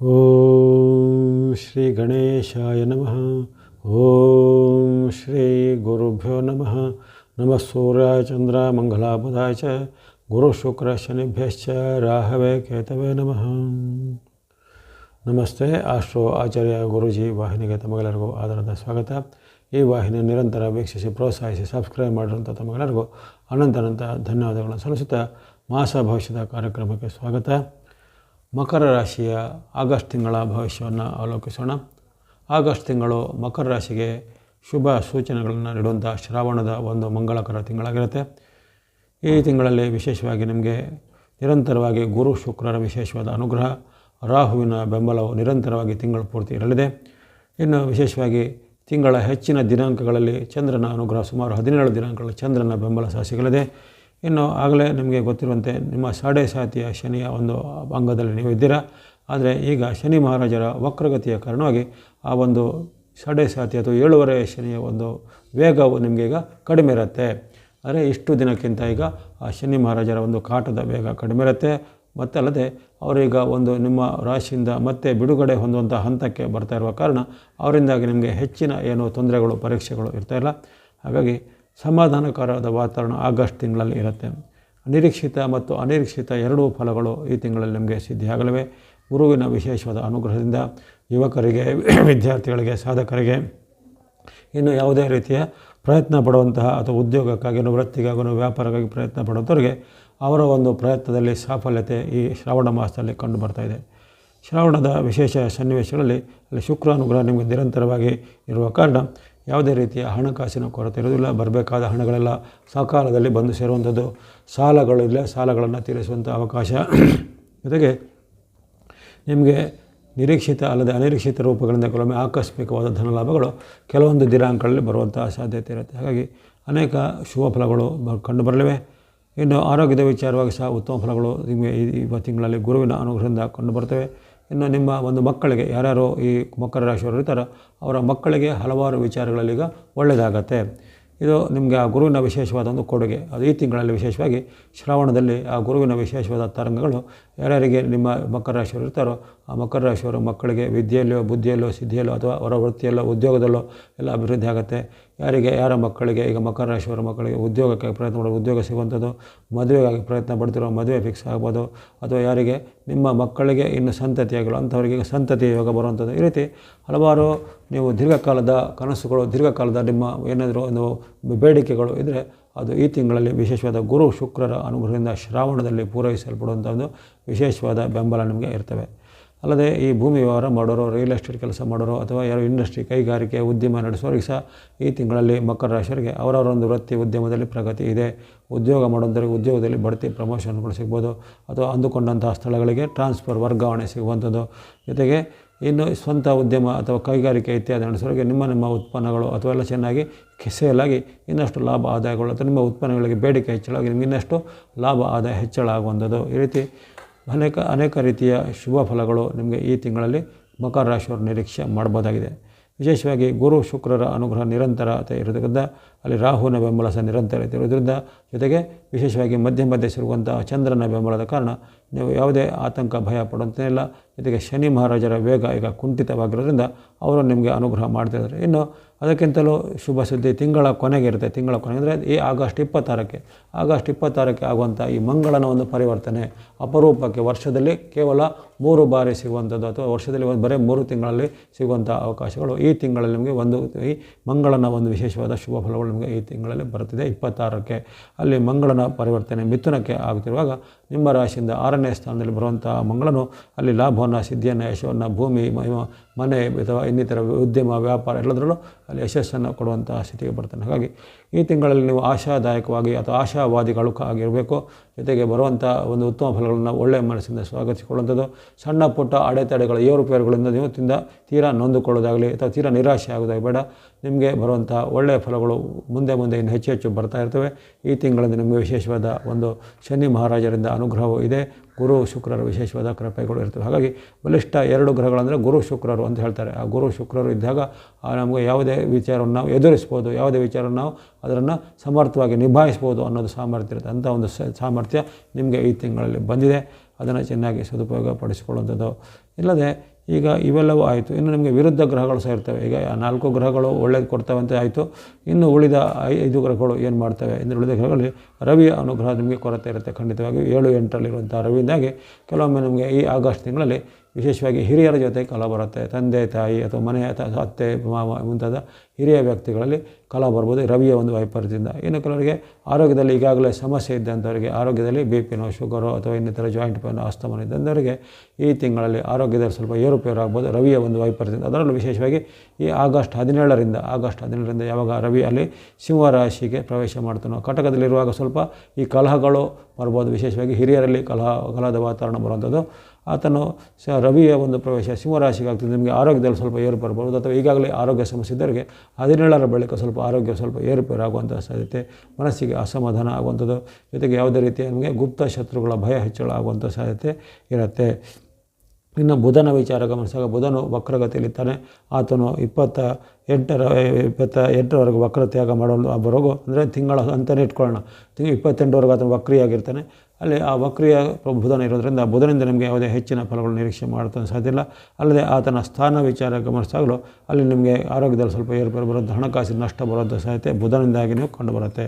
ಓಂ ಶ್ರೀ ಗಣೇಶಾಯ ನಮಃ ಓಂ ಶ್ರೀ ಗುರುಭ್ಯೋ ನಮಃ ನಮಃ ಸೂರ್ಯಾಯ ಚಂದ್ರ ಮಂಗಲಾಬುಧಾಯ ಚ ಗುರು ಶುಕ್ರ ಶನಿಭ್ಯಶ್ಚ ರಾಹವೇ ಕೇತವೇ ನಮಃ ನಮಸ್ತೆ ಆಸ್ಟ್ರೋ ಆಚಾರ್ಯ ಗುರುಜಿ ವಾಹಿನಿಗೆ ತಮಗೆಲ್ಲರಿಗೂ ಆಧಾರದ ಸ್ವಾಗತ ಈ ವಾಹಿನಿ ನಿರಂತರ ವೀಕ್ಷಿಸಿ ಪ್ರೋತ್ಸಾಹಿಸಿ ಸಬ್ಸ್ಕ್ರೈಬ್ ಮಾಡಿರುವಂಥ ತಮಗೆಲ್ಲರಿಗೂ ಅನಂತ ಅನಂತ ಧನ್ಯವಾದಗಳನ್ನು ಸಲ್ಲಿಸುತ್ತಾ ಮಾಸ ಭವಿಷ್ಯದ ಕಾರ್ಯಕ್ರಮಕ್ಕೆ ಸ್ವಾಗತ ಮಕರ ರಾಶಿಯ ಆಗಸ್ಟ್ ತಿಂಗಳ ಭವಿಷ್ಯವನ್ನು ಅವಲೋಕಿಸೋಣ. ಆಗಸ್ಟ್ ತಿಂಗಳು ಮಕರ ರಾಶಿಗೆ ಶುಭ ಸೂಚನೆಗಳನ್ನು ನೀಡುವಂಥ ಶ್ರಾವಣದ ಒಂದು ಮಂಗಳಕರ ತಿಂಗಳಾಗಿರುತ್ತೆ. ಈ ತಿಂಗಳಲ್ಲಿ ವಿಶೇಷವಾಗಿ ನಿಮಗೆ ನಿರಂತರವಾಗಿ ಗುರು ಶುಕ್ರರ ವಿಶೇಷವಾದ ಅನುಗ್ರಹ, ರಾಹುವಿನ ಬೆಂಬಲವು ನಿರಂತರವಾಗಿ ತಿಂಗಳು ಪೂರ್ತಿ ಇರಲಿದೆ. ಇನ್ನು ವಿಶೇಷವಾಗಿ ತಿಂಗಳ ಹೆಚ್ಚಿನ ದಿನಾಂಕಗಳಲ್ಲಿ ಚಂದ್ರನ ಅನುಗ್ರಹ ಸುಮಾರು ಹದಿನೇಳು ದಿನಾಂಕಗಳಲ್ಲಿ ಚಂದ್ರನ ಬೆಂಬಲ ಸಹ ಸಿಗಲಿದೆ. ಇನ್ನು ಆಗಲೇ ನಿಮಗೆ ಗೊತ್ತಿರುವಂತೆ ನಿಮ್ಮ ಸಾಡೆ ಸಾತಿಯ ಶನಿಯ ಒಂದು ಅಂಗದಲ್ಲಿ ನೀವು ಇದ್ದೀರಾ? ಆದರೆ ಈಗ ಶನಿ ಮಹಾರಾಜರ ವಕ್ರಗತಿಯ ಕಾರಣವಾಗಿ ಆ ಒಂದು ಸಾಡೆ ಸಾತಿ ಅಥವಾ ಏಳುವರೆ ಶನಿಯ ಒಂದು ವೇಗವು ನಿಮಗೆ ಈಗ ಕಡಿಮೆ ಇರುತ್ತೆ. ಆದರೆ ಇಷ್ಟು ದಿನಕ್ಕಿಂತ ಈಗ ಆ ಶನಿ ಮಹಾರಾಜರ ಒಂದು ಕಾಟದ ವೇಗ ಕಡಿಮೆ ಇರುತ್ತೆ. ಮತ್ತು ಅಲ್ಲದೆ ಅವರೀಗ ಒಂದು ನಿಮ್ಮ ರಾಶಿಯಿಂದ ಮತ್ತೆ ಬಿಡುಗಡೆ ಹೊಂದುವಂಥ ಹಂತಕ್ಕೆ ಬರ್ತಾ ಇರುವ ಕಾರಣ ಅವರಿಂದಾಗಿ ನಿಮಗೆ ಹೆಚ್ಚಿನ ಏನು ತೊಂದರೆಗಳು, ಪರೀಕ್ಷೆಗಳು ಇರ್ತಾಯಿಲ್ಲ ಹಾಗಾಗಿ ಸಮಾಧಾನಕರವಾದ ವಾತಾವರಣ ಆಗಸ್ಟ್ ತಿಂಗಳಲ್ಲಿ ಇರುತ್ತೆ. ನಿರೀಕ್ಷಿತ ಮತ್ತು ಅನಿರೀಕ್ಷಿತ ಎರಡೂ ಫಲಗಳು ಈ ತಿಂಗಳಲ್ಲಿ ನಿಮಗೆ ಸಿದ್ಧಿಯಾಗಲಿವೆ ಗುರುವಿನ ವಿಶೇಷವಾದ ಅನುಗ್ರಹದಿಂದ ಯುವಕರಿಗೆ, ವಿದ್ಯಾರ್ಥಿಗಳಿಗೆ, ಸಾಧಕರಿಗೆ ಇನ್ನು ಯಾವುದೇ ರೀತಿಯ ಪ್ರಯತ್ನ ಪಡುವಂತಹ ಅಥವಾ ಉದ್ಯೋಗಕ್ಕಾಗಿ ವೃತ್ತಿಗಾಗಿ ವ್ಯಾಪಾರಕ್ಕಾಗಿ ಪ್ರಯತ್ನ ಪಡುವಂಥವ್ರಿಗೆ ಅವರ ಒಂದು ಪ್ರಯತ್ನದಲ್ಲಿ ಸಾಫಲ್ಯತೆ ಈ ಶ್ರಾವಣ ಮಾಸದಲ್ಲಿ ಕಂಡು ಇದೆ. ಶ್ರಾವಣದ ವಿಶೇಷ ಸನ್ನಿವೇಶಗಳಲ್ಲಿ ಅಲ್ಲಿ ಶುಕ್ರ ಅನುಗ್ರಹ ನಿಮಗೆ ನಿರಂತರವಾಗಿ ಇರುವ ಕಾರಣ ಯಾವುದೇ ರೀತಿಯ ಹಣಕಾಸಿನ ಕೊರತೆ ಇರೋದಿಲ್ಲ ಬರಬೇಕಾದ ಹಣಗಳೆಲ್ಲ ಸಕಾಲದಲ್ಲಿ ಬಂದು ಸೇರುವಂಥದ್ದು ಸಾಲಗಳಿಲ್ಲ ಸಾಲಗಳನ್ನು ತೀರಿಸುವಂಥ ಅವಕಾಶ. ಜೊತೆಗೆ ನಿಮಗೆ ನಿರೀಕ್ಷಿತ ಅಲ್ಲದೆ ಅನಿರೀಕ್ಷಿತ ರೂಪಗಳಿಂದ ಕೆಲವೊಮ್ಮೆ ಆಕಸ್ಮಿಕವಾದ ಧನಲಾಭಗಳು ಕೆಲವೊಂದು ದಿನಾಂಕಗಳಲ್ಲಿ ಬರುವಂಥ ಸಾಧ್ಯತೆ ಇರುತ್ತೆ. ಹಾಗಾಗಿ ಅನೇಕ ಶುಭ ಫಲಗಳು ಕಂಡು ಬರಲಿವೆ. ಇನ್ನು ಆರೋಗ್ಯದ ವಿಚಾರವಾಗಿ ಸಹ ಉತ್ತಮ ಫಲಗಳು ನಿಮಗೆ ಈ ತಿಂಗಳಲ್ಲಿ ಗುರುವಿನ ಅನುಗ್ರಹದಿಂದ ಕಂಡು ಬರ್ತವೆ. ಇನ್ನು ನಿಮ್ಮ ಒಂದು ಮಕ್ಕಳಿಗೆ ಯಾರ್ಯಾರು ಈ ಮಕರ ರಾಶಿಯವರು ಇರ್ತಾರೋ ಅವರ ಮಕ್ಕಳಿಗೆ ಹಲವಾರು ವಿಚಾರಗಳಲ್ಲಿ ಈಗ ಒಳ್ಳೆಯದಾಗತ್ತೆ. ಇದು ನಿಮಗೆ ಆ ಗುರುವಿನ ವಿಶೇಷವಾದ ಒಂದು ಕೊಡುಗೆ. ಅದು ಈ ತಿಂಗಳಲ್ಲಿ ವಿಶೇಷವಾಗಿ ಶ್ರಾವಣದಲ್ಲಿ ಆ ಗುರುವಿನ ವಿಶೇಷವಾದ ತರಂಗಗಳು ಯಾರ್ಯಾರಿಗೆ ನಿಮ್ಮ ಮಕರ ರಾಶಿಯವರು ಇರ್ತಾರೋ ಆ ಮಕರ ರಾಶಿಯವರು ಮಕ್ಕಳಿಗೆ ವಿದ್ಯೆಯಲ್ಲೋ, ಬುದ್ಧಿಯಲ್ಲೋ, ಸಿದ್ಧಿಯಲ್ಲೋ ಅಥವಾ ಅವರ ವೃತ್ತಿಯಲ್ಲೋ ಉದ್ಯೋಗದಲ್ಲೋ ಎಲ್ಲ ಅಭಿವೃದ್ಧಿ ಆಗುತ್ತೆ. ಯಾರಿಗೆ, ಯಾರ ಮಕ್ಕಳಿಗೆ, ಈಗ ಮಕರ ರಾಶಿಯವರ ಮಕ್ಕಳಿಗೆ ಉದ್ಯೋಗಕ್ಕೆ ಪ್ರಯತ್ನ ಮಾಡೋ ಉದ್ಯೋಗ ಸಿಗುವಂಥದ್ದು, ಮದುವೆಗಾಗಿ ಪ್ರಯತ್ನ ಪಡ್ತಿರೋ ಮದುವೆ ಫಿಕ್ಸ್ ಆಗ್ಬೋದು. ಅಥವಾ ಯಾರಿಗೆ, ನಿಮ್ಮ ಮಕ್ಕಳಿಗೆ ಇನ್ನು ಸಂತತಿಯಾಗಿರೋ ಅಂಥವರಿಗೆ ಈಗ ಸಂತತಿ ಯೋಗ ಬರುವಂಥದ್ದು. ಈ ರೀತಿ ಹಲವಾರು ನೀವು ದೀರ್ಘಕಾಲದ ಕನಸುಗಳು, ದೀರ್ಘಕಾಲದ ನಿಮ್ಮ ಏನಾದರೂ ಒಂದು ಬೇಡಿಕೆಗಳು ಇದ್ದರೆ ಅದು ಈ ತಿಂಗಳಲ್ಲಿ ವಿಶೇಷವಾದ ಗುರು ಶುಕ್ರರ ಅನುಗ್ರಹದಿಂದ ಶ್ರಾವಣದಲ್ಲಿ ಪೂರೈಸಲ್ಪಡುವಂಥ ಒಂದು ವಿಶೇಷವಾದ ಬೆಂಬಲ ನಿಮಗೆ ಇರ್ತವೆ. ಅಲ್ಲದೆ ಈ ಭೂಮಿ ವ್ಯವಹಾರ ಮಾಡೋರು ರಿಯಲ್ ಎಸ್ಟೇಟ್ ಕೆಲಸ ಮಾಡೋರು ಅಥವಾ ಯಾರು ಇಂಡಸ್ಟ್ರಿ ಕೈಗಾರಿಕೆ ಉದ್ಯಮ ನಡೆಸೋರಿಗೆ ಸಹ ಈ ತಿಂಗಳಲ್ಲಿ ಮಕರ ರಾಶಿಯವರಿಗೆ ಅವರವರ ಒಂದು ವೃತ್ತಿ ಉದ್ಯಮದಲ್ಲಿ ಪ್ರಗತಿ ಇದೆ. ಉದ್ಯೋಗ ಮಾಡೋಂಥವ್ರಿಗೆ ಉದ್ಯೋಗದಲ್ಲಿ ಬಡ್ತಿ ಪ್ರಮೋಷನ್ಗಳು ಸಿಗ್ಬೋದು ಅಥವಾ ಅಂದುಕೊಂಡಂತಹ ಸ್ಥಳಗಳಿಗೆ ಟ್ರಾನ್ಸ್ಫರ್ ವರ್ಗಾವಣೆ ಸಿಗುವಂಥದ್ದು. ಜೊತೆಗೆ ಇನ್ನು ಸ್ವಂತ ಉದ್ಯಮ ಅಥವಾ ಕೈಗಾರಿಕೆ ಇತ್ಯಾದಿ ನಡೆಸೋರಿಗೆ ನಿಮ್ಮ ನಿಮ್ಮ ಉತ್ಪನ್ನಗಳು ಅಥವಾ ಎಲ್ಲ ಚೆನ್ನಾಗಿ ಸೇಲಾಗಿ ಇನ್ನಷ್ಟು ಲಾಭ ಆದಾಯಗಳು ಅಥವಾ ನಿಮ್ಮ ಉತ್ಪನ್ನಗಳಿಗೆ ಬೇಡಿಕೆ ಹೆಚ್ಚಳವಾಗಿ ನಿಮಗೆ ಇನ್ನಷ್ಟು ಲಾಭ ಆದಾಯ ಹೆಚ್ಚಳ ಆಗುವಂಥದ್ದು. ಈ ರೀತಿ ಅನೇಕ ಅನೇಕ ರೀತಿಯ ಶುಭ ಫಲಗಳು ನಿಮಗೆ ಈ ತಿಂಗಳಲ್ಲಿ ಮಕರ ರಾಶಿಯವರು ನಿರೀಕ್ಷೆ ಮಾಡ್ಬೋದಾಗಿದೆ. ವಿಶೇಷವಾಗಿ ಗುರು ಶುಕ್ರರ ಅನುಗ್ರಹ ನಿರಂತರತೆ ಇರೋದ್ರಿಂದ ಅಲ್ಲಿ ರಾಹುವಿನ ಬೆಂಬಲ ಸಹ ನಿರಂತರತೆ ಇರೋದ್ರಿಂದ ಜೊತೆಗೆ ವಿಶೇಷವಾಗಿ ಮಧ್ಯ ಮಧ್ಯೆ ಸಿರುವಂಥ ಚಂದ್ರನ ಬೆಂಬಲದ ಕಾರಣ ನೀವು ಯಾವುದೇ ಆತಂಕ, ಭಯ ಪಡುವಂತೇನಿಲ್ಲ ಜೊತೆಗೆ ಶನಿ ಮಹಾರಾಜರ ವೇಗ ಈಗ ಕುಂಠಿತವಾಗಿರೋದ್ರಿಂದ ಅವರು ನಿಮಗೆ ಅನುಗ್ರಹ ಮಾಡ್ತಿದ್ದಾರೆ ಇನ್ನು ಅದಕ್ಕಿಂತಲೂ ಶುಭ ಸುದ್ದಿ ತಿಂಗಳ ಕೊನೆಗೆ ಇರುತ್ತೆ. ತಿಂಗಳ ಕೊನೆಗೆ ಅಂದರೆ ಈ ಆಗಸ್ಟ್ ಇಪ್ಪತ್ತಾರಕ್ಕೆ. ಆಗಸ್ಟ್ ಇಪ್ಪತ್ತಾರಕ್ಕೆ ಆಗುವಂಥ ಈ ಮಂಗಳನ ಒಂದು ಪರಿವರ್ತನೆ ಅಪರೂಪಕ್ಕೆ ವರ್ಷದಲ್ಲಿ ಕೇವಲ ಮೂರು ಬಾರಿ ಸಿಗುವಂಥದ್ದು ಅಥವಾ ವರ್ಷದಲ್ಲಿ ಒಂದು ಬರೀ ಮೂರು ತಿಂಗಳಲ್ಲಿ ಸಿಗುವಂಥ ಅವಕಾಶಗಳು. ಈ ತಿಂಗಳಲ್ಲಿ ನಿಮಗೆ ಒಂದು ಈ ಮಂಗಳನ ಒಂದು ವಿಶೇಷವಾದ ಶುಭ ಫಲಗಳು ನಿಮಗೆ ಈ ತಿಂಗಳಲ್ಲಿ ಬರುತ್ತಿದೆ. ಇಪ್ಪತ್ತಾರಕ್ಕೆ ಅಲ್ಲಿ ಮಂಗಳನ ಪರಿವರ್ತನೆ ಮಿಥುನಕ್ಕೆ ಆಗುತ್ತಿರುವಾಗ ನಿಮ್ಮ ರಾಶಿಯಿಂದ ಆರನೇ ಸ್ಥಾನದಲ್ಲಿ ಬರುವಂಥ ಮಂಗಳನು ಅಲ್ಲಿ ಲಾಭವನ್ನು, ಸಿದ್ಧಿಯನ್ನು, ಯಶವನ್ನು, ಭೂಮಿ ಮನೆ ಅಥವಾ ಇನ್ನಿತರ ಉದ್ಯಮ, ವ್ಯಾಪಾರ ಎಲ್ಲದರಲ್ಲೂ ಅಲ್ಲಿ ಯಶಸ್ಸನ್ನು ಕೊಡುವಂಥ ಸ್ಥಿತಿಗೆ ಬರ್ತಾನೆ ಹಾಗಾಗಿ ಈ ತಿಂಗಳಲ್ಲಿ ನೀವು ಆಶಾದಾಯಕವಾಗಿ ಅಥವಾ ಆಶಾವಾದಿಗಳು ಆಗಿರಬೇಕು. ಜೊತೆಗೆ ಬರುವಂಥ ಒಂದು ಉತ್ತಮ ಫಲಗಳನ್ನು ಒಳ್ಳೆಯ ಮನಸ್ಸಿಂದ ಸ್ವಾಗತಿಸಿಕೊಳ್ಳುವಂಥದ್ದು. ಸಣ್ಣ ಪುಟ್ಟ ಅಡೆತಡೆಗಳ ಏರುಪೇರುಗಳಿಂದ ನೀವು ತಿಂದ ತೀರಾ ನೊಂದುಕೊಳ್ಳೋದಾಗಲಿ ಅಥವಾ ತೀರಾ ನಿರಾಶೆ ಆಗೋದಾಗಲಿ ಬೇಡ. ನಿಮಗೆ ಬರುವಂಥ ಒಳ್ಳೆಯ ಫಲಗಳು ಮುಂದೆ ಮುಂದೆ ಇನ್ನು ಹೆಚ್ಚು ಹೆಚ್ಚು ಬರ್ತಾ ಇರ್ತವೆ. ಈ ತಿಂಗಳಲ್ಲಿ ನಿಮಗೆ ವಿಶೇಷವಾದ ಒಂದು ಶನಿ ಮಹಾರಾಜರಿಂದ ಅನುಗ್ರಹವೂ ಇದೆ. ಗುರು ಶುಕ್ರರ ವಿಶೇಷವಾದ ಕೃಪೆಗಳು ಇರ್ತವೆ. ಹಾಗಾಗಿ ಬಲಿಷ್ಠ ಎರಡು ಗ್ರಹಗಳಂದರೆ ಗುರು ಶುಕ್ರರು ಅಂತ ಹೇಳ್ತಾರೆ. ಆ ಗುರು ಶುಕ್ರರು ಇದ್ದಾಗ ನಮಗೆ ಯಾವುದೇ ವಿಚಾರವನ್ನು ನಾವು ಎದುರಿಸ್ಬೋದು, ಯಾವುದೇ ವಿಚಾರವನ್ನು ನಾವು ಅದನ್ನು ಸಮರ್ಥವಾಗಿ ನಿಭಾಯಿಸ್ಬೋದು ಅನ್ನೋದು ಸಾಮರ್ಥ್ಯ ಇರುತ್ತೆ. ಅಂಥ ಒಂದು ಸಾಮರ್ಥ್ಯ ನಿಮಗೆ ಈ ತಿಂಗಳಲ್ಲಿ ಬಂದಿದೆ. ಅದನ್ನು ಚೆನ್ನಾಗಿ ಸದುಪಯೋಗ ಪಡಿಸಿಕೊಳ್ಳುವಂಥದ್ದು ಇಲ್ಲದೆ ಈಗ ಇವೆಲ್ಲವೂ ಆಯಿತು. ಇನ್ನು ನಿಮಗೆ ವಿರುದ್ಧ ಗ್ರಹಗಳು ಸಹ ಇರ್ತವೆ. ಈಗ ನಾಲ್ಕು ಗ್ರಹಗಳು ಒಳ್ಳೇದು ಕೊಡ್ತವೆ ಅಂತ ಆಯಿತು. ಇನ್ನು ಉಳಿದ ಐದು ಗ್ರಹಗಳು ಏನು ಮಾಡ್ತವೆ? ಇನ್ನು ಉಳಿದ ಗ್ರಹಗಳಲ್ಲಿ ರವಿಯ ಅನುಗ್ರಹ ನಿಮಗೆ ಕೊರತೆ ಇರುತ್ತೆ ಖಂಡಿತವಾಗಿ ಏಳು ಎಂಟರಲ್ಲಿರುವಂಥ ರವಿಯಿಂದಾಗಿ ಕೆಲವೊಮ್ಮೆ ನಮಗೆ ಈ ಆಗಸ್ಟ್ ತಿಂಗಳಲ್ಲಿ ವಿಶೇಷವಾಗಿ ಹಿರಿಯರ ಜೊತೆ ಕಲ ಬರುತ್ತೆ. ತಂದೆ, ತಾಯಿ ಅಥವಾ ಮನೆ ಅಥವಾ ಅತ್ತೆ, ಮಾವ ಮುಂತಾದ ಹಿರಿಯ ವ್ಯಕ್ತಿಗಳಲ್ಲಿ ಕಲ ಬರ್ಬೋದು. ರವಿಯ ಒಂದು ವೈಪರ್ಯದಿಂದ ಇನ್ನು ಕೆಲವರಿಗೆ ಆರೋಗ್ಯದಲ್ಲಿ ಈಗಾಗಲೇ ಸಮಸ್ಯೆ ಇದ್ದಂಥವರಿಗೆ ಆರೋಗ್ಯದಲ್ಲಿ ಬಿ ಪಿನೋ ಶುಗರು ಅಥವಾ ಇನ್ನಿತರ ಜಾಯಿಂಟ್ ಪೇನ್ ಆಸ್ತಮನ ಇದ್ದಂಥವರಿಗೆ ಈ ತಿಂಗಳಲ್ಲಿ ಆರೋಗ್ಯದಲ್ಲಿ ಸ್ವಲ್ಪ ಏರುಪೇರು ಆಗ್ಬೋದು ರವಿಯ ಒಂದು ವೈಪರ್ಯದಿಂದ ಅದರಲ್ಲೂ ವಿಶೇಷವಾಗಿ ಈ ಆಗಸ್ಟ್ ಹದಿನೇಳರಿಂದ ಆಗಸ್ಟ್ ಹದಿನೇಳರಿಂದ ಯಾವಾಗ ರವಿ ಅಲ್ಲಿ ಸಿಂಹರಾಶಿಗೆ ಪ್ರವೇಶ ಮಾಡ್ತಾನೋ, ಕಟಕದಲ್ಲಿರುವಾಗ ಸ್ವಲ್ಪ ಈ ಕಲಹಗಳು ಬರ್ಬೋದು. ವಿಶೇಷವಾಗಿ ಹಿರಿಯರಲ್ಲಿ ಕಲಹ, ಕಲಹದ ವಾತಾವರಣ ಬರುವಂಥದ್ದು. ಆತನು ಸ ರವಿಯ ಒಂದು ಪ್ರವೇಶ ಸಿಂಹರಾಶಿಗೆ ಆಗ್ತದೆ ನಿಮಗೆ ಆರೋಗ್ಯದಲ್ಲಿ ಸ್ವಲ್ಪ ಏರುಪೇರು ಅಥವಾ ಈಗಾಗಲೇ ಆರೋಗ್ಯ ಸಮಸ್ಯೆ ಇದ್ದವರಿಗೆ ಹದಿನೇಳರ ಬಳಿಕ ಸ್ವಲ್ಪ ಆರೋಗ್ಯ ಸ್ವಲ್ಪ ಏರುಪೇರು ಆಗುವಂಥ ಸಾಧ್ಯತೆ, ಮನಸ್ಸಿಗೆ ಅಸಮಾಧಾನ ಆಗುವಂಥದ್ದು, ಜೊತೆಗೆ ಯಾವುದೇ ರೀತಿಯ ನಿಮಗೆ ಗುಪ್ತ ಶತ್ರುಗಳ ಭಯ ಹೆಚ್ಚಳ ಆಗುವಂಥ ಸಾಧ್ಯತೆ ಇರುತ್ತೆ. ಇನ್ನು ಬುಧನ ವಿಚಾರ ಗಮನಿಸಿದಾಗ ಬುಧನು ವಕ್ರಗತಿಯಲ್ಲಿದ್ದಾನೆ. ಆತನು ಇಪ್ಪತ್ತ ಎಂಟರ, ಇಪ್ಪತ್ತ ಎಂಟರವರೆಗೆ ವಕ್ರತ್ಯಾಗ ಮಾಡಲು ಬರೋಗು ಅಂದರೆ ತಿಂಗಳ ಅಂತಲೇ ಇಟ್ಕೊಳ್ಳೋಣ. ತಿಂಗಳು ಇಪ್ಪತ್ತೆಂಟರವರೆಗೂ ಆತನು ವಕ್ರಿಯಾಗಿರ್ತಾನೆ. ಅಲ್ಲಿ ಆ ವಕ್ರಿಯ ಬುಧನ ಇರೋದರಿಂದ ಬುಧನಿಂದ ನಿಮಗೆ ಯಾವುದೇ ಹೆಚ್ಚಿನ ಫಲಗಳು ನಿರೀಕ್ಷೆ ಮಾಡ್ತಾನೆ ಸಾಧ್ಯ ಇಲ್ಲ. ಅಲ್ಲದೆ ಆತನ ಸ್ಥಾನ ವಿಚಾರ ಗಮನಿಸಿದಾಗಲೂ ಅಲ್ಲಿ ನಿಮಗೆ ಆರೋಗ್ಯದಲ್ಲಿ ಸ್ವಲ್ಪ ಏರ್ಪೇರು ಬರುವಂಥ ಹಣಕಾಸಿನ ನಷ್ಟ ಬರುವಂಥ ಸಾಧ್ಯತೆ ಬುಧನಿಂದಾಗಿ ನೀವು ಕಂಡುಬರುತ್ತೆ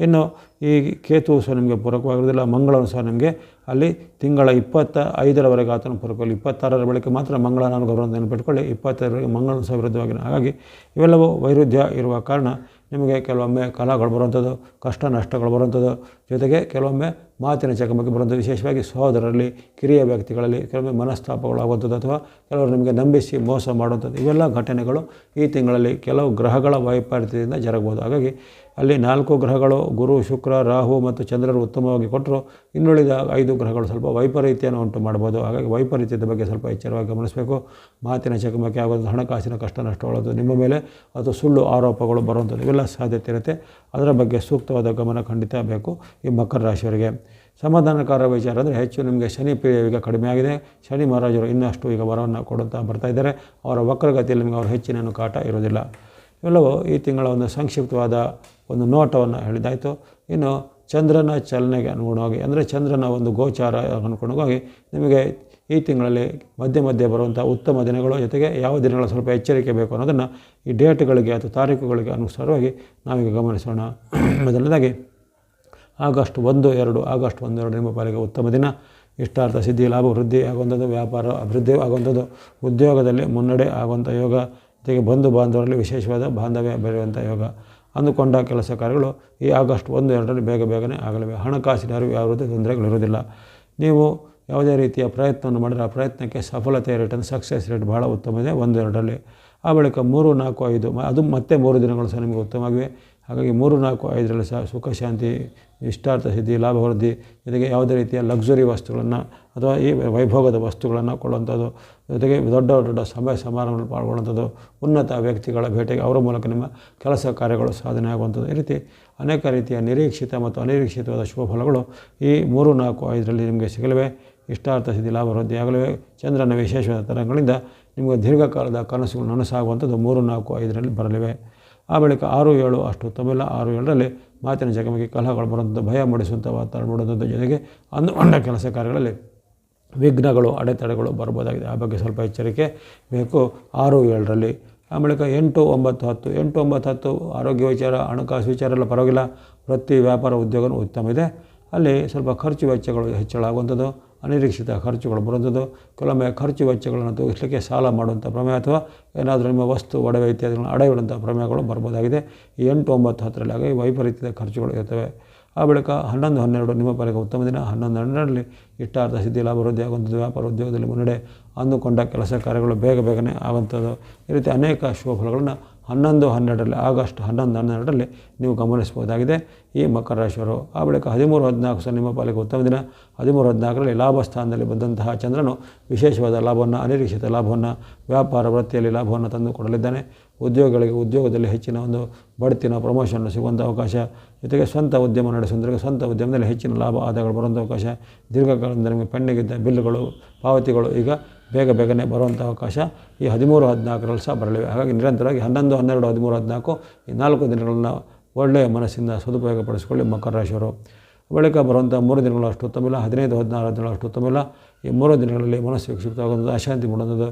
ಇನ್ನು ಈ ಕೇತು ಸಹ ನಿಮಗೆ ಪೂರಕವಾಗಿರೋದಿಲ್ಲ ಮಂಗಳನು ಸಹ ನಿಮಗೆ ಅಲ್ಲಿ ತಿಂಗಳ ಇಪ್ಪತ್ತ ಐದರವರೆಗೆ ಆತನ ಪೂರಕವಾಗಿ ಇಪ್ಪತ್ತಾರರ ಬಳಿಕ ಮಾತ್ರ ಮಂಗಳನ ಗೌರವ ನೆನಪಿಟ್ಕೊಳ್ಳಿ. ಇಪ್ಪತ್ತೈದರವರೆಗೆ ಮಂಗಳನು ಸಹ ವಿರುದ್ಧವಾಗಿ. ಹಾಗಾಗಿ ಇವೆಲ್ಲವೂ ವೈರುಧ್ಯ ಇರುವ ಕಾರಣ ನಿಮಗೆ ಕೆಲವೊಮ್ಮೆ ಕಲಾಗಳು ಬರುವಂಥದ್ದು, ಕಷ್ಟ ನಷ್ಟಗಳು ಬರುವಂಥದ್ದು, ಜೊತೆಗೆ ಕೆಲವೊಮ್ಮೆ ಮಾತಿನ ಚಕಮಕಿ ಬರುವಂಥದ್ದು, ವಿಶೇಷವಾಗಿ ಸಹೋದರರಲ್ಲಿ, ಕಿರಿಯ ವ್ಯಕ್ತಿಗಳಲ್ಲಿ ಕೆಲವೊಮ್ಮೆ ಮನಸ್ತಾಪಗಳು ಆಗುವಂಥದ್ದು ಅಥವಾ ಕೆಲವರು ನಿಮಗೆ ನಂಬಿಸಿ ಮೋಸ ಮಾಡುವಂಥದ್ದು, ಇವೆಲ್ಲ ಘಟನೆಗಳು ಈ ತಿಂಗಳಲ್ಲಿ ಕೆಲವು ಗ್ರಹಗಳ ವೈಪರೀತ್ಯದಿಂದ ಜರಗಬಹುದು. ಹಾಗಾಗಿ ಅಲ್ಲಿ ನಾಲ್ಕು ಗ್ರಹಗಳು, ಗುರು, ಶುಕ್ರ, ರಾಹು ಮತ್ತು ಚಂದ್ರರು ಉತ್ತಮವಾಗಿ ಕೊಟ್ಟರು. ಇನ್ನುಳಿದ ಐದು ಗ್ರಹಗಳು ಸ್ವಲ್ಪ ವೈಪರೀತ್ಯನ ಉಂಟು ಮಾಡ್ಬೋದು ಹಾಗಾಗಿ ವೈಪರೀತ್ಯದ ಬಗ್ಗೆ ಸ್ವಲ್ಪ ಎಚ್ಚರವಾಗಿ ಗಮನಿಸಬೇಕು. ಮಾತಿನ ಚಕಮಕಿ ಆಗೋದು, ಹಣಕಾಸಿನ ಕಷ್ಟ ನಷ್ಟವಾಗೋದು ನಿಮ್ಮ ಮೇಲೆ ಅಥವಾ ಸುಳ್ಳು ಆರೋಪಗಳು ಬರುವಂಥದ್ದು ಇವೆಲ್ಲ ಸಾಧ್ಯತೆ ಇರುತ್ತೆ. ಅದರ ಬಗ್ಗೆ ಸೂಕ್ತವಾದ ಗಮನ ಖಂಡಿತ ಬೇಕು ಈ ಮಕರ ರಾಶಿಯವರಿಗೆ. ಸಮಾಧಾನಕಾರ ವಿಚಾರ ಅಂದರೆ ಹೆಚ್ಚು ನಿಮಗೆ ಶನಿ ಪ್ರಿಯ ಈಗ ಕಡಿಮೆ ಆಗಿದೆ. ಶನಿ ಮಹಾರಾಜರು ಇನ್ನಷ್ಟು ಈಗ ವರವನ್ನು ಕೊಡುತ್ತಾ ಬರ್ತಾ ಇದ್ದಾರೆ. ಅವರ ವಕ್ರಗತಿಯಲ್ಲಿ ನಿಮಗೆ ಅವರು ಹೆಚ್ಚಿನ ಕಾಟ ಇರೋದಿಲ್ಲ ಇವೆಲ್ಲವೂ ಈ ತಿಂಗಳ ಒಂದು ಸಂಕ್ಷಿಪ್ತವಾದ ಒಂದು ನೋಟವನ್ನು ಹೇಳಿದಾಯಿತು. ಇನ್ನು ಚಂದ್ರನ ಚಲನೆಗೆ ಅನುಗುಣವಾಗಿ ಅಂದರೆ ಚಂದ್ರನ ಒಂದು ಗೋಚಾರ ಅನುಗುಣವಾಗಿ ನಿಮಗೆ ಈ ತಿಂಗಳಲ್ಲಿ ಮಧ್ಯೆ ಮಧ್ಯೆ ಬರುವಂಥ ಉತ್ತಮ ದಿನಗಳು ಜೊತೆಗೆ ಯಾವ ದಿನಗಳು ಸ್ವಲ್ಪ ಎಚ್ಚರಿಕೆ ಬೇಕು ಅನ್ನೋದನ್ನು ಈ ಡೇಟ್ಗಳಿಗೆ ಅಥವಾ ತಾರೀಕುಗಳಿಗೆ ಅನುಸಾರವಾಗಿ ನಾವೀಗ ಗಮನಿಸೋಣ. ಮೊದಲನೇದಾಗಿ, ಆಗಸ್ಟ್ ಒಂದು, ಎರಡು, ಆಗಸ್ಟ್ ಒಂದು, ಎರಡು ನಿಮ್ಮ ಪಾಲಿಗೆ ಉತ್ತಮ ದಿನ. ಇಷ್ಟಾರ್ಥ ಸಿದ್ಧಿ, ಲಾಭ, ವೃದ್ಧಿ ಆಗುವಂಥದ್ದು, ವ್ಯಾಪಾರ ಅಭಿವೃದ್ಧಿ ಆಗುವಂಥದ್ದು, ಉದ್ಯೋಗದಲ್ಲಿ ಮುನ್ನಡೆ ಆಗುವಂಥ ಯೋಗ, ಜೊತೆಗೆ ಬಂಧು ಬಾಂಧವರಲ್ಲಿ ವಿಶೇಷವಾದ ಬಾಂಧವ್ಯ ಬೆಳೆಯುವಂಥ ಯೋಗ. ಅಂದುಕೊಂಡ ಕೆಲಸ ಕಾರ್ಯಗಳು ಈ ಆಗಸ್ಟ್ ಒಂದು, ಎರಡರಲ್ಲಿ ಬೇಗ ಬೇಗನೆ ಆಗಲಿವೆ. ಹಣಕಾಸಿನ ಅರಿವು ಯಾವುದೇ ತೊಂದರೆಗಳಿರೋದಿಲ್ಲ ನೀವು ಯಾವುದೇ ರೀತಿಯ ಪ್ರಯತ್ನವನ್ನು ಮಾಡಿದರೆ ಆ ಪ್ರಯತ್ನಕ್ಕೆ ಸಫಲತೆ ರೇಟ್ ಅಂದರೆ ಸಕ್ಸಸ್ ರೇಟ್ ಭಾಳ ಉತ್ತಮ ಇದೆ. ಒಂದು, ಎರಡರಲ್ಲಿ ಆ ಬಳಿಕ ಮೂರು, ನಾಲ್ಕು, ಐದು ಅದು ಮತ್ತೆ ಮೂರು ದಿನಗಳು ಸಹ ನಿಮಗೆ ಉತ್ತಮವಾಗಿವೆ. ಹಾಗಾಗಿ ಮೂರು, ನಾಲ್ಕು, ಐದರಲ್ಲಿ ಸಹ ಸುಖ, ಶಾಂತಿ ಇಷ್ಟಾರ್ಥ ಸಿದ್ಧಿ ಲಾಭವೃದ್ಧಿ ಜೊತೆಗೆ ಯಾವುದೇ ರೀತಿಯ ಲಕ್ಸುರಿ ವಸ್ತುಗಳನ್ನು ಅಥವಾ ಈ ವೈಭೋಗದ ವಸ್ತುಗಳನ್ನು ಕೊಳ್ಳುವಂಥದ್ದು, ಜೊತೆಗೆ ದೊಡ್ಡ ದೊಡ್ಡ ಸಭೆ ಸಮಾರಂಭದಲ್ಲಿ ಪಾಲ್ಗೊಳ್ಳುವಂಥದ್ದು, ಉನ್ನತ ವ್ಯಕ್ತಿಗಳ ಭೇಟಿಗೆ ಅವರ ಮೂಲಕ ನಿಮ್ಮ ಕೆಲಸ ಕಾರ್ಯಗಳು ಸಾಧನೆ ಆಗುವಂಥದ್ದು. ಈ ರೀತಿ ಅನೇಕ ರೀತಿಯ ನಿರೀಕ್ಷಿತ ಮತ್ತು ಅನಿರೀಕ್ಷಿತವಾದ ಶುಭ ಈ ಮೂರು, ನಾಲ್ಕು, ಐದರಲ್ಲಿ ನಿಮಗೆ ಸಿಗಲಿವೆ. ಇಷ್ಟಾರ್ಥ ಸಿದ್ಧಿ ಲಾಭವೃದ್ಧಿ ಆಗಲಿವೆ. ಚಂದ್ರನ ವಿಶೇಷವಾದ ತರಂಗಗಳಿಂದ ನಿಮಗೆ ದೀರ್ಘಕಾಲದ ಕನಸುಗಳು ನನಸಾಗುವಂಥದ್ದು ಮೂರು, ನಾಲ್ಕು, ಐದರಲ್ಲಿ ಬರಲಿವೆ. ಆ ಬಳಿಕ ಆರು, ಏಳು, ಅಷ್ಟು ತಮಿಳ ಆರು, ಏಳರಲ್ಲಿ ಮಾತಿನ ಜಗಮಿಗೆ ಕಲಹಗಳು ಬರುವಂಥದ್ದು, ಭಯ ಮೂಡಿಸುವಂಥ ವಾತಾವರಣ ಮೂಡುವಂಥದ್ದು ಜೊತೆಗೆ ಅಂದುಕೊಂಡ ಕೆಲಸ ಕಾರ್ಯಗಳಲ್ಲಿ ವಿಘ್ನಗಳು, ಅಡೆತಡೆಗಳು ಬರ್ಬೋದಾಗಿದೆ ಆ ಬಗ್ಗೆ ಸ್ವಲ್ಪ ಎಚ್ಚರಿಕೆ ಬೇಕು. ಆರು, ಏಳರಲ್ಲಿ. ಆ ಬಳಿಕ ಎಂಟು, ಒಂಬತ್ತು, ಹತ್ತು. ಎಂಟು, ಒಂಬತ್ತು, ಹತ್ತು, ಆರೋಗ್ಯ ವಿಚಾರ, ಹಣಕಾಸು ವಿಚಾರ ಎಲ್ಲ ಪರವಾಗಿಲ್ಲ. ವೃತ್ತಿ ವ್ಯಾಪಾರ ಉದ್ಯೋಗವೂ ಉತ್ತಮ ಇದೆ. ಅಲ್ಲಿ ಸ್ವಲ್ಪ ಖರ್ಚು ವೆಚ್ಚಗಳು ಹೆಚ್ಚಳ ಆಗುವಂಥದ್ದು ಅನಿರೀಕ್ಷಿತ ಖರ್ಚುಗಳು. ಬರುವಂಥದ್ದು ಕೆಲವೊಮ್ಮೆ ಖರ್ಚು ವೆಚ್ಚಗಳನ್ನು ತೂಗಿಸಲಿಕ್ಕೆ ಸಾಲ ಮಾಡುವಂಥ ಪ್ರಮೇಯ ಅಥವಾ ಏನಾದರೂ ನಿಮ್ಮ ವಸ್ತು, ಒಡವೆ ಇತ್ಯಾದಿಗಳನ್ನು ಅಡೆಯುವಂಥ ಪ್ರಮೇಯಗಳು ಬರ್ಬೋದಾಗಿದೆ. ಎಂಟು ಒಂಬತ್ತು ಹತ್ತರಲ್ಲಿ ವೈಪರೀತ್ಯದ ಖರ್ಚುಗಳು ಇರ್ತವೆ ಆ ಬಳಿಕ ಹನ್ನೊಂದು ಹನ್ನೆರಡು ನಿಮ್ಮ ಪಾಲಿಗೆ ಉತ್ತಮ ದಿನ. ಹನ್ನೊಂದು ಹನ್ನೆರಡರಲ್ಲಿ ಇಷ್ಟಾರ್ಥ ಸಿದ್ಧಿ ಲಾಭವೃದ್ಧಿ ಆಗುವಂಥದ್ದು. ವ್ಯಾಪಾರ ಉದ್ಯೋಗದಲ್ಲಿ ಮುನ್ನಡೆ ಅಂದುಕೊಂಡ ಕೆಲಸ ಕಾರ್ಯಗಳು ಬೇಗ ಬೇಗನೆ ಆಗುವಂಥದ್ದು. ಈ ರೀತಿ ಅನೇಕ ಶುಭ ಫಲಗಳನ್ನು ಹನ್ನೊಂದು ಹನ್ನೆರಡರಲ್ಲಿ, ಆಗಸ್ಟ್ ಹನ್ನೊಂದು ಹನ್ನೆರಡರಲ್ಲಿ ನೀವು ಗಮನಿಸ್ಬೋದಾಗಿದೆ ಈ ಮಕರ ರಾಶಿಯವರು. ಆ ಬಳಿಕ ಹದಿಮೂರು, ಹದಿನಾಲ್ಕು ಸಹ ನಿಮ್ಮ ಪಾಲಿಗೆ ಉತ್ತಮ ದಿನ. ಹದಿಮೂರು, ಹದಿನಾಲ್ಕರಲ್ಲಿ ಲಾಭ ಸ್ಥಾನದಲ್ಲಿ ಬಂದಂತಹ ಚಂದ್ರನು ವಿಶೇಷವಾದ ಲಾಭವನ್ನು, ಅನಿರೀಕ್ಷಿತ ಲಾಭವನ್ನು, ವ್ಯಾಪಾರ ವೃತ್ತಿಯಲ್ಲಿ ಲಾಭವನ್ನು ತಂದು ಕೊಡಲಿದ್ದಾನೆ. ಉದ್ಯೋಗಗಳಿಗೆ ಉದ್ಯೋಗದಲ್ಲಿ ಹೆಚ್ಚಿನ ಒಂದು ಬಡ್ತಿನ ಪ್ರಮೋಷನ್ ಸಿಗುವಂಥ ಅವಕಾಶ. ಜೊತೆಗೆ ಸ್ವಂತ ಉದ್ಯಮ ನಡೆಸುವಂಥವ್ರಿಗೆ ಸ್ವಂತ ಉದ್ಯಮದಲ್ಲಿ ಹೆಚ್ಚಿನ ಲಾಭ, ಆದಾಯಗಳು ಬರುವಂಥ ಅವಕಾಶ. ದೀರ್ಘಕಾಲದಿಂದ ನಿಮಗೆ ಪೆಂಡಿಗಿದ್ದ ಬಿಲ್ಗಳು ಪಾವತಿಗಳು ಈಗ ಬೇಗ ಬೇಗನೆ ಬರುವಂಥ ಅವಕಾಶ. ಈ ಹದಿಮೂರು, ಹದಿನಾಲ್ಕರಲ್ಲಿ ಸಹ ಬರಲಿವೆ. ಹಾಗಾಗಿ ನಿರಂತರವಾಗಿ ಹನ್ನೊಂದು, ಹನ್ನೆರಡು, ಹದಿಮೂರು, ಹದಿನಾಲ್ಕು ಈ ನಾಲ್ಕು ದಿನಗಳನ್ನು ಒಳ್ಳೆಯ ಮನಸ್ಸಿಂದ ಸದುಪಯೋಗ ಪಡಿಸಿಕೊಳ್ಳಿ ಮಕರ ರಾಶಿಯವರು ಬಳಿಕ ಬರುವಂಥ ಮೂರು ದಿನಗಳು ಅಷ್ಟು ಉತ್ತಮಿಲ್ಲ ಹದಿನೈದು, ಹದಿನಾರು ದಿನಗಳು ಅಷ್ಟು ಉತ್ತಮಿಲ್ಲ ಈ ಮೂರು ದಿನಗಳಲ್ಲಿ ಮನಸ್ಸು ವಿಕ್ಷಿಪ್ತವಾಗುವಂಥದ್ದು, ಅಶಾಂತಿ ಮೂಡುವಂಥದ್ದು,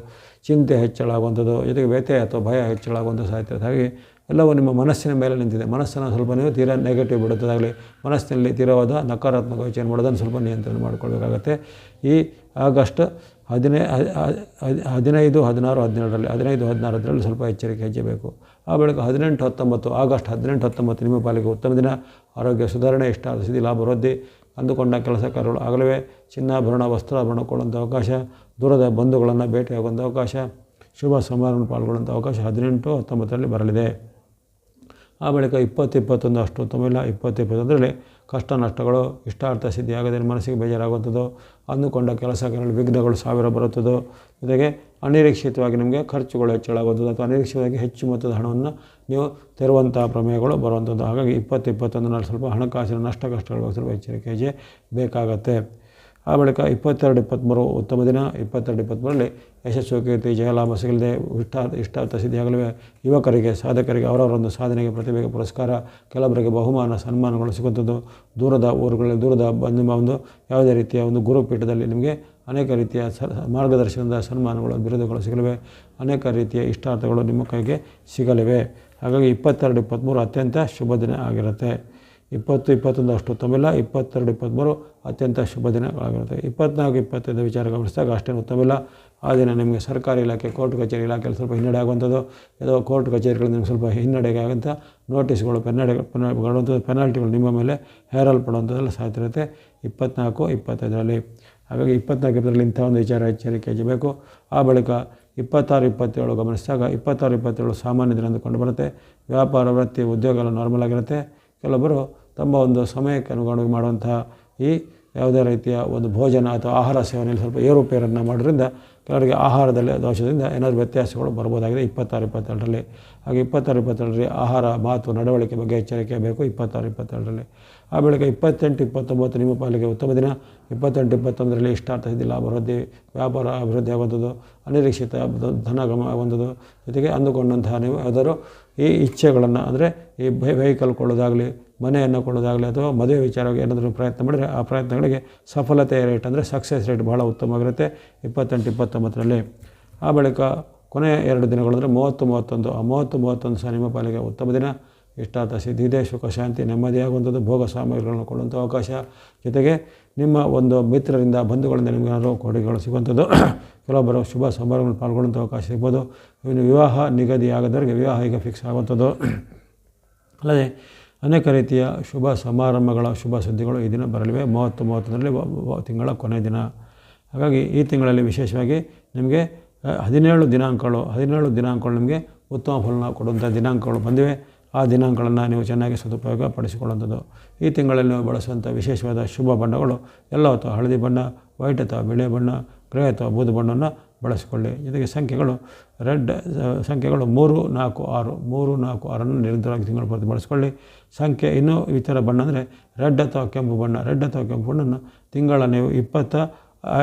ಚಿಂತೆ ಹೆಚ್ಚಳಾಗುವಂಥದ್ದು, ಜೊತೆಗೆ ವ್ಯತ್ಯಯ ಅಥವಾ ಭಯ ಹೆಚ್ಚಳಾಗುವಂಥ ಸಾಧ್ಯತೆ ಹಾಗೆ ಎಲ್ಲವೂ ನಿಮ್ಮ ಮನಸ್ಸಿನ ಮೇಲೆ ನಿಂತಿದೆ. ಮನಸ್ಸನ್ನು ಸ್ವಲ್ಪ ನೀವು ತೀರಾ ನೆಗೆಟಿವ್ ಬಿಡುತ್ತದಾಗಲಿ ಮನಸ್ಸಿನಲ್ಲಿ ತೀರವಾದ ನಕಾರಾತ್ಮಕ ಯೋಚನೆ ಮಾಡೋದನ್ನು ಸ್ವಲ್ಪ ನಿಯಂತ್ರಣ ಮಾಡಿಕೊಳ್ಬೇಕಾಗತ್ತೆ. ಈ ಆಗಸ್ಟ್ ಹದಿನೈ ಹದಿನೈದು, ಹದಿನಾರು, ಹದಿನೇಳರಲ್ಲಿ, ಹದಿನೈದು ಹದಿನಾರರಲ್ಲಿ ಸ್ವಲ್ಪ ಎಚ್ಚರಿಕೆ ಹೆಚ್ಚಬೇಕು ಬೇಕು ಆ ಬಳಿಕ ಹದಿನೆಂಟು, ಹತ್ತೊಂಬತ್ತು, ಆಗಸ್ಟ್ ಹದಿನೆಂಟು, ಹತ್ತೊಂಬತ್ತು ನಿಮ್ಮ ಪಾಲಿಗೆ ಉತ್ತಮ ದಿನ. ಆರೋಗ್ಯ ಸುಧಾರಣೆ ಇಷ್ಟ ಸಿದ್ಧಿ ಲಾಭ, ವೃದ್ಧಿ, ಅಂದುಕೊಂಡ ಕೆಲಸ ಕಾರ್ಯಗಳು ಆಗಲವೇ. ಚಿನ್ನಾಭರಣ ವಸ್ತ್ರಾಭರಣ ಕೊಡುವಂಥ ಅವಕಾಶ, ದೂರದ ಬಂಧುಗಳನ್ನು ಭೇಟಿಯಾಗುವಂಥ ಅವಕಾಶ, ಶುಭ ಸಮಾರಂಭ ಪಾಲ್ಗೊಳ್ಳುವಂಥ ಅವಕಾಶ ಹದಿನೆಂಟು, ಹತ್ತೊಂಬತ್ತರಲ್ಲಿ ಬರಲಿದೆ. ಆ ಬಳಿಕ ಇಪ್ಪತ್ತು, ಇಪ್ಪತ್ತೊಂದು ಅಷ್ಟು ಉತ್ತಮ ಇಲ್ಲ. ಇಪ್ಪತ್ತು, ಇಪ್ಪತ್ತೊಂದರಲ್ಲಿ ಕಷ್ಟ ನಷ್ಟಗಳು ಇಷ್ಟಾರ್ಥ ಸಿದ್ಧಿ ಆಗದೆ ಮನಸ್ಸಿಗೆ ಬೇಜಾರಾಗುತ್ತದೋ ಅಂದುಕೊಂಡ ಕೆಲಸ ಕಾರ್ಯಗಳು ವಿಘ್ನಗಳು ಸಾವಿರ ಬರುತ್ತದೋ, ಜೊತೆಗೆ ಅನಿರೀಕ್ಷಿತವಾಗಿ ನಿಮಗೆ ಖರ್ಚುಗಳು ಹೆಚ್ಚಳಾಗುವಂಥದ್ದು ಅಥವಾ ಅನಿರೀಕ್ಷಿತವಾಗಿ ಹೆಚ್ಚು ಮೊತ್ತದ ಹಣವನ್ನು ನೀವು ತೆರುವಂಥ ಪ್ರಮೇಯಗಳು ಬರುವಂಥದ್ದು. ಹಾಗಾಗಿ ಇಪ್ಪತ್ತು ಇಪ್ಪತ್ತೊಂದರಲ್ಲಿ ಸ್ವಲ್ಪ ಹಣಕಾಸಿನ ನಷ್ಟ ಕಷ್ಟಗಳು ಸ್ವಲ್ಪ ಎಚ್ಚರಿಕೆ ಹೆಜ್ಜೆ ಬೇಕಾಗತ್ತೆ. ಆ ಬಳಿಕ ಇಪ್ಪತ್ತೆರಡು ಇಪ್ಪತ್ತ್ಮೂರು ಉತ್ತಮ ದಿನ, ಇಪ್ಪತ್ತೆರಡು ಇಪ್ಪತ್ತ್ಮೂರರಲ್ಲಿ ಯಶಸ್ಸು ಕೀರ್ತಿ ಜಯಲಾಭ ಸಿಗಲಿದೆ. ಇಷ್ಟ ಇಷ್ಟಾರ್ಥ ಸಿದ್ಧಿಯಾಗಲಿವೆ ಯುವಕರಿಗೆ, ಸಾಧಕರಿಗೆ ಅವರವರೊಂದು ಸಾಧನೆಗೆ ಪ್ರತಿಭೆಗೆ ಪುರಸ್ಕಾರ. ಕೆಲವರಿಗೆ ಬಹುಮಾನ, ಸನ್ಮಾನಗಳು ಸಿಗುತ್ತದ್ದು. ದೂರದ ಊರುಗಳಲ್ಲಿ, ದೂರದ ನಿಮ್ಮ ಒಂದು, ಯಾವುದೇ ರೀತಿಯ ಒಂದು ಗುರುಪೀಠದಲ್ಲಿ ನಿಮಗೆ ಅನೇಕ ರೀತಿಯ ಸ, ಮಾರ್ಗದರ್ಶನದ ಸನ್ಮಾನಗಳು, ಬಿರುದುಗಳು ಸಿಗಲಿವೆ. ಅನೇಕ ರೀತಿಯ ಇಷ್ಟಾರ್ಥಗಳು ನಿಮ್ಮ ಕೈಗೆ ಸಿಗಲಿವೆ. ಹಾಗಾಗಿ ಇಪ್ಪತ್ತೆರಡು, ಇಪ್ಪತ್ತ್ಮೂರು ಅತ್ಯಂತ ಶುಭ ದಿನ ಆಗಿರುತ್ತೆ. ಇಪ್ಪತ್ತು, ಇಪ್ಪತ್ತೊಂದು ಅಷ್ಟು ಉತ್ತಮಿಲ್ಲ ಇಪ್ಪತ್ತೆರಡು, ಇಪ್ಪತ್ತ್ಮೂರು ಅತ್ಯಂತ ಶುಭ ದಿನಗಳಾಗಿರುತ್ತೆ. ಇಪ್ಪತ್ನಾಲ್ಕು ಇಪ್ಪತ್ತೈದು ವಿಚಾರ ಗಮನಿಸಿದಾಗ ಅಷ್ಟೇನು ಉತ್ತಮಿಲ್ಲ ಆ ದಿನ ನಿಮಗೆ ಸರ್ಕಾರಿ ಇಲಾಖೆ, ಕೋರ್ಟ್ ಕಚೇರಿ ಇಲಾಖೆಯಲ್ಲಿ ಸ್ವಲ್ಪ ಹಿನ್ನಡೆ ಆಗುವಂಥದ್ದು. ಅಥವಾ ಕೋರ್ಟ್ ಕಚೇರಿಗಳು ನಿಮಗೆ ಸ್ವಲ್ಪ ಹಿನ್ನಡೆಗೆ ಆಗುವಂಥ ನೋಟಿಸ್ಗಳು, ಪೆನ್ನಡೆ ಪೆನಾಲ್ಟಿಗಳು ಪೆನಾಲ್ಟಿಗಳು ನಿಮ್ಮ ಮೇಲೆ ಹೇರಲ್ಪಡುವಂಥದ್ದೆಲ್ಲ ಸಾಧ್ಯ ಇರುತ್ತೆ. ಇಪ್ಪತ್ನಾಲ್ಕು ಇಪ್ಪತ್ತೈದರಲ್ಲಿ. ಹಾಗಾಗಿ ಇಪ್ಪತ್ನಾಲ್ಕು ಇಪ್ಪತ್ತರಲ್ಲಿ ಇಂಥ ಒಂದು ವಿಚಾರ ಎಚ್ಚರಿಕೆ ಬೇಕು ಆ ಬಳಿಕ ಇಪ್ಪತ್ತಾರು, ಇಪ್ಪತ್ತೇಳು ಗಮನಿಸಿದಾಗ ಇಪ್ಪತ್ತಾರು, ಇಪ್ಪತ್ತೇಳು ಸಾಮಾನ್ಯ ದಿನ ಕಂಡು ಬರುತ್ತೆ. ವ್ಯಾಪಾರ, ವೃತ್ತಿ ಉದ್ಯೋಗ ಎಲ್ಲ ನಾರ್ಮಲ್ ಆಗಿರುತ್ತೆ. ಕೆಲವೊಬ್ಬರು ತಮ್ಮ ಒಂದು ಸಮಯಕ್ಕೆ ಅನುಗುಣವಾಗಿ ಮಾಡುವಂತಹ ಈ ಯಾವುದೇ ರೀತಿಯ ಒಂದು ಭೋಜನ ಅಥವಾ ಆಹಾರ ಸೇವನೆಯಲ್ಲಿ ಸ್ವಲ್ಪ ಏರುಪೇರನ್ನು ಮಾಡೋದ್ರಿಂದ ಕೆಲವರಿಗೆ ಆಹಾರದಲ್ಲಿ ದೋಷದಿಂದ ಏನಾದರೂ ವ್ಯತ್ಯಾಸಗಳು ಬರ್ಬೋದಾಗಿದೆ. ಇಪ್ಪತ್ತಾರು, ಇಪ್ಪತ್ತೆರಡರಲ್ಲಿ. ಹಾಗೆ ಇಪ್ಪತ್ತಾರು, ಇಪ್ಪತ್ತೆರಡರಲ್ಲಿ ಆಹಾರ, ಮಾತು, ನಡವಳಿಕೆ ಬಗ್ಗೆ ಎಚ್ಚರಿಕೆ ಬೇಕು ಇಪ್ಪತ್ತಾರು, ಇಪ್ಪತ್ತೆರಡರಲ್ಲಿ. ಆ ಬೆಳಿಗ್ಗೆ ಇಪ್ಪತ್ತೆಂಟು, ಇಪ್ಪತ್ತೊಂಬತ್ತು ನಿಮ್ಮ ಪಾಲಿಗೆ ಉತ್ತಮ ದಿನ. ಇಪ್ಪತ್ತೆಂಟು, ಇಪ್ಪತ್ತೊಂದರಲ್ಲಿ ಇಷ್ಟಾರ್ಥ ಸಿದ್ದಿಲ್ಲ ಅಭಿವೃದ್ಧಿ ವೃದ್ಧಿ, ವ್ಯಾಪಾರ ಅಭಿವೃದ್ಧಿ ಆಗುವಂಥದ್ದು, ಅನಿರೀಕ್ಷಿತ ಧನಗಮ ಆಗುವಂಥದ್ದು. ಜೊತೆಗೆ ಅಂದುಕೊಂಡಂತಹ ನೀವು ಯಾವುದಾದ್ರು ಈ ಇಚ್ಛೆಗಳನ್ನು, ಅಂದರೆ ಈ ವೆಹಿಕಲ್ ಕೊಳ್ಳೋದಾಗಲಿ ಮನೆಯನ್ನು ಕೊಳ್ಳೋದಾಗಲಿ ಅಥವಾ ಮದುವೆ ವಿಚಾರವಾಗಿ ಏನಾದರೂ ಪ್ರಯತ್ನ ಮಾಡಿದರೆ ಆ ಪ್ರಯತ್ನಗಳಿಗೆ ಸಫಲತೆ ರೇಟ್ ಅಂದರೆ ಸಕ್ಸಸ್ ರೇಟ್ ಭಾಳ ಉತ್ತಮವಾಗಿರುತ್ತೆ. ಇಪ್ಪತ್ತೆಂಟು, ಇಪ್ಪತ್ತೊಂಬತ್ತರಲ್ಲಿ. ಆ ಬಳಿಕ ಕೊನೆಯ ಎರಡು ದಿನಗಳು ಅಂದರೆ ಮೂವತ್ತು, ಮೂವತ್ತೊಂದು. ಆ ಮೂವತ್ತು, ಮೂವತ್ತೊಂದು ಸಹ ನಿಮ್ಮ ಪಾಲಿಗೆ ಉತ್ತಮ ದಿನ. ಇಷ್ಟಾರ್ಥ ಸಿದ್ಧಿದೆ ಸುಖ, ಶಾಂತಿ, ನೆಮ್ಮದಿಯಾಗುವಂಥದ್ದು, ಭೋಗ ಸಾಮಗ್ರಿಗಳನ್ನು ಕೊಡುವಂಥ ಅವಕಾಶ. ಜೊತೆಗೆ ನಿಮ್ಮ ಒಂದು ಮಿತ್ರರಿಂದ, ಬಂಧುಗಳಿಂದ ನಿಮಗೆ ಏನಾದರೂ ಕೊಡುಗೆಗಳು ಸಿಗುವಂಥದ್ದು, ಕೆಲವೊಬ್ಬರು ಶುಭ ಸಮಾರಂಭಗಳು ಪಾಲ್ಗೊಳ್ಳುವಂಥ ಅವಕಾಶ ಸಿಗ್ಬೋದು. ಇನ್ನು ವಿವಾಹ ನಿಗದಿಯಾಗದವರಿಗೆ ವಿವಾಹ ಈಗ ಫಿಕ್ಸ್ ಆಗುವಂಥದ್ದು. ಅಲ್ಲದೆ ಅನೇಕ ರೀತಿಯ ಶುಭ ಸಮಾರಂಭಗಳ ಶುಭ ಸುದ್ದಿಗಳು ಈ ದಿನ ಬರಲಿವೆ. ಮೂವತ್ತು ಮೂವತ್ತೊಂದರಲ್ಲಿ ತಿಂಗಳ ಕೊನೆ ದಿನ. ಹಾಗಾಗಿ ಈ ತಿಂಗಳಲ್ಲಿ ವಿಶೇಷವಾಗಿ ನಿಮಗೆ ಹದಿನೇಳು ದಿನಾಂಕಗಳು ಹದಿನೇಳು ದಿನಾಂಕಗಳು ನಿಮಗೆ ಉತ್ತಮ ಫಲನ ಕೊಡುವಂಥ ದಿನಾಂಕಗಳು ಬಂದಿವೆ. ಆ ದಿನಾಂಕಗಳನ್ನು ನೀವು ಚೆನ್ನಾಗಿ ಸದುಪಯೋಗ ಪಡಿಸಿಕೊಳ್ಳುವಂಥದ್ದು ಈ ತಿಂಗಳಲ್ಲಿ ನೀವು ಬಳಸುವಂಥ ವಿಶೇಷವಾದ ಶುಭ ಬಣ್ಣಗಳು ಎಲ್ಲ ಅಥವಾ ಹಳದಿ ಬಣ್ಣ, ವೈಟ್ ಅಥವಾ ಬಿಳಿ ಬಣ್ಣ, ಗ್ರೇ ಅಥವಾ ಬೂದು ಬಣ್ಣವನ್ನು ಬಳಸಿಕೊಳ್ಳಿ. ಜೊತೆಗೆ ಸಂಖ್ಯೆಗಳು ರೆಡ್ ಸಂಖ್ಯೆಗಳು ಮೂರು, ನಾಲ್ಕು, ಆರು. ಮೂರು, ನಾಲ್ಕು, ಆರನ್ನು ನಿರಂತರವಾಗಿ ತಿಂಗಳು ಪ್ರತಿ ಬಳಸ್ಕೊಳ್ಳಿ ಸಂಖ್ಯೆ ಇನ್ನೂ ಈ ಥರ ಬಣ್ಣ ಅಂದರೆ ರೆಡ್ ಅಥವಾ ಕೆಂಪು ಬಣ್ಣ. ರೆಡ್ ಅಥವಾ ಕೆಂಪು ಬಣ್ಣನ್ನು ತಿಂಗಳ ನೀವು ಇಪ್ಪತ್ತ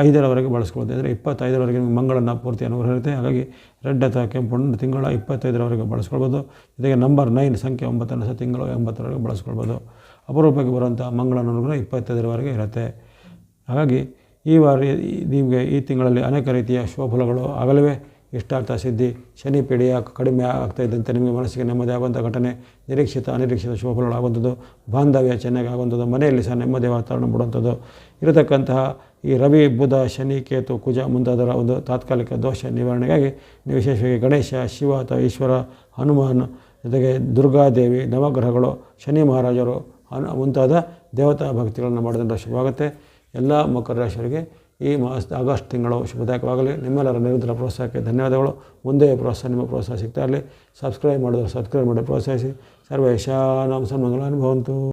ಐದರವರೆಗೆ ಬಳಸ್ಕೊಳ್ತೀವಿ ಅಂದರೆ ಇಪ್ಪತ್ತೈದರವರೆಗೆ ನಿಮಗೆ ಮಂಗಳನ ಪೂರ್ತಿ ಅನುಗ್ರಹ ಇರುತ್ತೆ. ಹಾಗಾಗಿ ರೆಡ್ ಅಥವಾ ಕೆಂಪು ಹಣ್ಣು ತಿಂಗಳ ಇಪ್ಪತ್ತೈದರವರೆಗೆ ಬಳಸ್ಕೊಳ್ಬೋದು. ಜೊತೆಗೆ ನಂಬರ್ ನೈನ್, ಸಂಖ್ಯೆ ಒಂಬತ್ತನ್ನು ಸಹ ತಿಂಗಳು ಎಂಬತ್ತರವರೆಗೆ ಬಳಸ್ಕೊಳ್ಬೋದು. ಅಪರೂಪಕ್ಕೆ ಬರುವಂಥ ಮಂಗಳನ ಅನುಗ್ರಹ ಇಪ್ಪತ್ತೈದರವರೆಗೆ ಇರುತ್ತೆ. ಹಾಗಾಗಿ ಈ ವಾರ ನಿಮಗೆ ಈ ತಿಂಗಳಲ್ಲಿ ಅನೇಕ ರೀತಿಯ ಶುಭಫಲಗಳು ಆಗಲವೇ. ಇಷ್ಟಾರ್ಥ ಸಿದ್ಧಿ ಶನಿ ಪೀಡೆಯ ಕಡಿಮೆ ಆಗ್ತಾ ಇದ್ದಂತೆ ನಿಮಗೆ ಮನಸ್ಸಿಗೆ ನೆಮ್ಮದಿ ಆಗುವಂಥ ಘಟನೆ, ನಿರೀಕ್ಷಿತ, ಅನಿರೀಕ್ಷಿತ ಶುಭಫಲಗಳು ಆಗುವಂಥದ್ದು, ಬಾಂಧವ್ಯ ಚೆನ್ನಾಗಿ ಆಗುವಂಥದ್ದು, ಮನೆಯಲ್ಲಿ ಸಹ ನೆಮ್ಮದಿ ವಾತಾವರಣ ಬಿಡುವಂಥದ್ದು ಇರತಕ್ಕಂತಹ ಈ ರವಿ, ಬುಧ, ಶನಿ, ಕೇತು, ಕುಜ ಮುಂತಾದರ ಒಂದು ತಾತ್ಕಾಲಿಕ ದೋಷ ನಿವಾರಣೆಗಾಗಿ ನೀವು ವಿಶೇಷವಾಗಿ ಗಣೇಶ, ಶಿವ ಅಥವಾ ಈಶ್ವರ, ಹನುಮಾನ್ ಜೊತೆಗೆ ದುರ್ಗಾದೇವಿ ನವಗ್ರಹಗಳು, ಶನಿ ಮಹಾರಾಜರು ಹನು ಮುಂತಾದ ದೇವತಾ ಭಕ್ತಿಗಳನ್ನು ಮಾಡಿದಂಥ ಶುಭವಾಗುತ್ತೆ. ಎಲ್ಲ ಮಕರ ರಾಶಿಯವರಿಗೆ ಈ ಮಾಸ್ ಆಗಸ್ಟ್ ತಿಂಗಳು ಶುಭದಾಯಕವಾಗಲಿ. ನಿಮ್ಮೆಲ್ಲರ ನಿರಂತರ ಪ್ರೋತ್ಸಾಹಕ್ಕೆ ಧನ್ಯವಾದಗಳು. ಮುಂದೆ ಪ್ರೋತ್ಸಾಹ, ನಿಮ್ಮ ಪ್ರೋತ್ಸಾಹ ಸಿಗ್ತಾ ಇರಲಿ. ಸಬ್ಸ್ಕ್ರೈಬ್ ಮಾಡಿದ್ರೆ ಸಬ್ಸ್ಕ್ರೈಬ್ ಮಾಡಿ ಪ್ರೋತ್ಸಾಹಿಸಿ. ಸರ್ವೇಶಾನಾಂ ಸನ್ಮಂಗಲ ಅನುಭವಂತು